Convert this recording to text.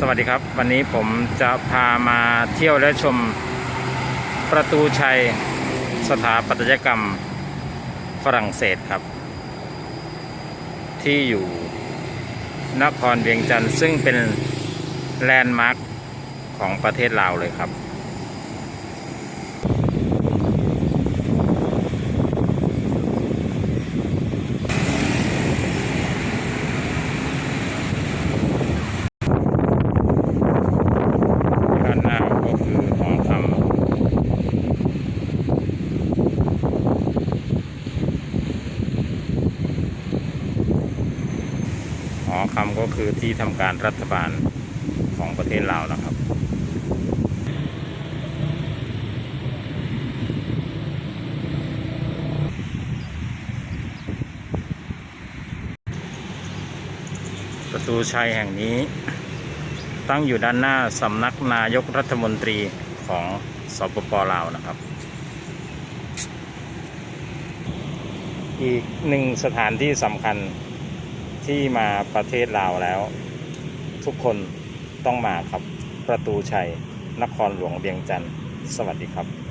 สวัสดีครับ วันนี้ผมจะพามาเที่ยวและชมประตูชัยสถาปัตยกรรมฝรั่งเศสครับ ที่อยู่นครเวียงจันทร์ซึ่งเป็นแลนด์มาร์คของประเทศลาวเลยครับ ด้านหน้าก็ คือหอคำหอคำก็คือที่ทำการรัฐบาลของประเทศลาวนะครับประตูชัยแห่งนี้ ตั้งอยู่ด้านหน้าสำนักนายกรัฐมนตรีของสปปลาวนะครับ อีกหนึ่งสถานที่สำคัญที่มาประเทศลาวแล้ว ทุกคนต้องมาครับประตูชัย นครหลวงเบียงจันทร์สวัสดีครับ